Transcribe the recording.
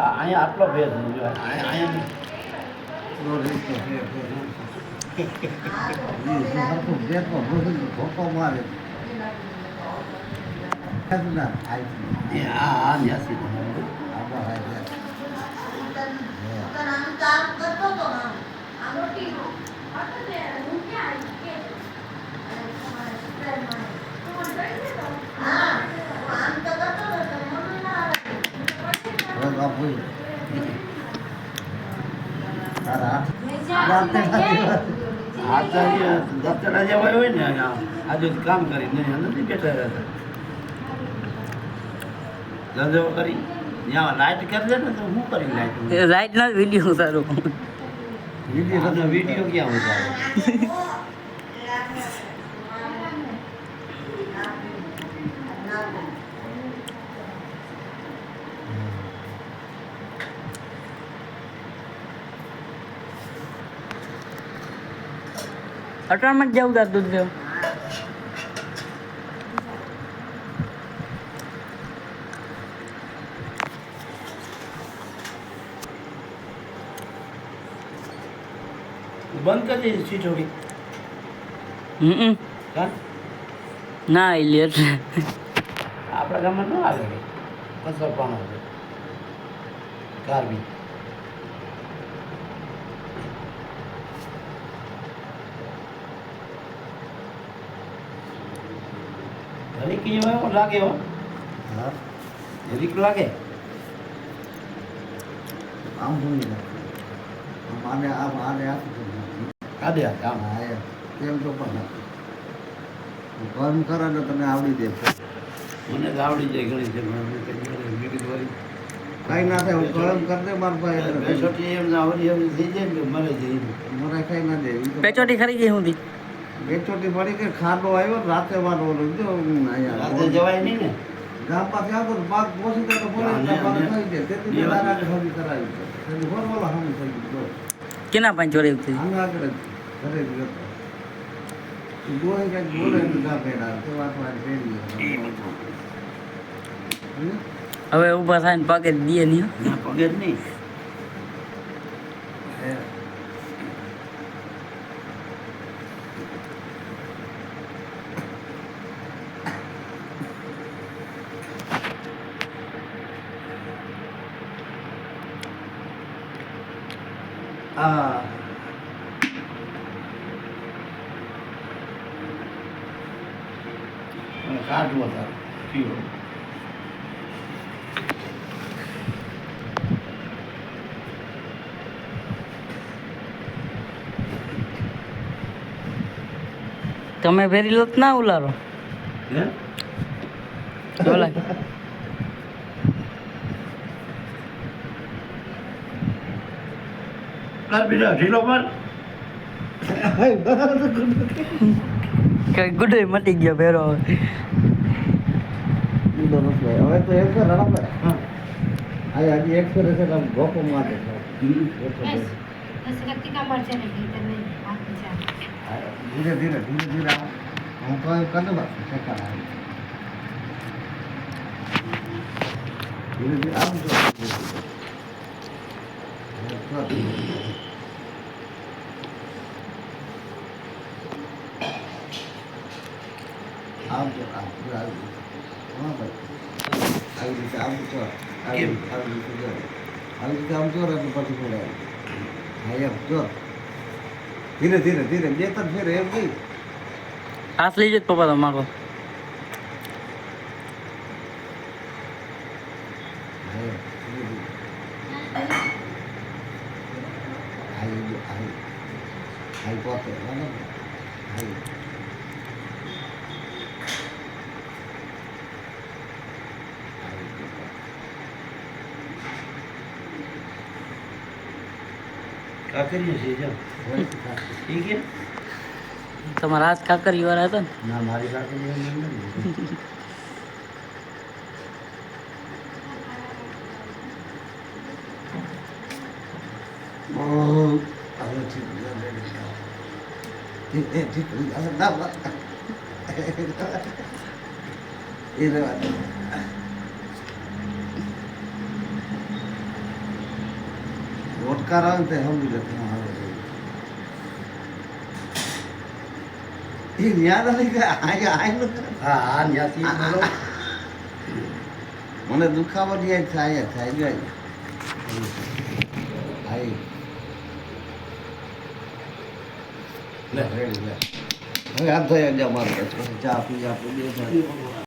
અહીંયા આટલો ભેદ અહીંયા અહીંયા એ આ આ ન્યાસી બનાવ્યું. આ તો અહીંયા દફતરા જેવા હોય ને અહીંયા કામ કરીને નથી બેઠા રહેતા ધંધો કરી ત્યાં લાઈટ કરી દે ને તો શું કરી લાઈટ રાઈટ ના વીડિયો સારું વીડિયો વીડિયો ક્યાં ઉતારે અટાણમાં જ જવું તાર દૂધ દેવું બંધ કરી દે છીછોડી હમ હા? ના ઇલિયટ આપણા ગામમાં ન આવે. કસર પણ આવે. કાર્બી જેવો એવો લાગે હો. હરીક લાગે? કાઢે આ કામ કર્મ કરે ને તને આવડી દે મને તો આવડી જાય ઘણી છે કઈ ના થાય હું કર્મ કરતે માર મારા ભાઈ પેચોટી એમ આવડી આવડી થઈ જાય ને જઈ મરે જાય મને કઈ ના દે પેચોટી ખરી ગઈ હું બે ચોટી પડી કે ખાડો આવ્યો રાતે વાર ઓલો જો રાતે જવાય નહીં ને? ગામ પાસે આવતો પાક પોસી તો બોલે ને, પાક થઈ જાય. તેથી દાદાને ખબર કરાવી છે બોલ બોલો હમ થઈ ગયો કેના પાંચ જોડે ઉતરી હમ આગળ ઘરે જ ગયો બોલે કંઈક બોલે ને ગા પેડા તો વાત વાત પેડી હવે ઊભા થાય ને પગે દે નહીં. પગે જ નહીં. હે. આ મને કાઢવો તારે પીવો તમે ફેરી લો તો ના ઉલારો હે ઓલા બીજો ઢીલો પર કઈ ગુડે મટી ગયો ફેરો હવે ઊંધો ભાઈ. હવે તો કર રણભાઈ હા આ હજી એક છે આમ ગોપો મારે. ધીરે ધીરે ધીરે ધીરે આવો. હું તો એમ બાકી આવે. ધીરે ધીરે આમ જો. આમ જો આવી રીતે. આમ જો આવી? રીતે જો આવી રીતે આમ જો એટલે પછી બોલાય હા એમ જો ધીરે ધીરે ધીરે બે ત્રણ ફેર એમ નહીં હાથ લઈ જ પપ્પા તમારો હા, એમ. ધીરે ધીરે. આવી જો આવી આવી પોતે બરાબર ને? આવી આવી જો પોતે. કાકરીઓ છે જો હોય તો થાય. ઠીક છે તમારા હાથ કાકરી વાળા હતા ને ના મારી કાકરીઓ એમ નથી. બહુ હવે ઠીક છે, રેડી છે. ઠીક છે, ઠીક છે. હવે ના વાત. એ રહેવા દે. ઓટકાર આવે ને તે સમજી લે હા આવે છે. એ ન્યા નથી કે આય આય નું કરે. હા હા ત્યાંથી બોલો મને દુખાવો જાય થાય થાય જાય આય લે. લે હવે હાથ ધોયા જા મારે ચા પી આપણે બે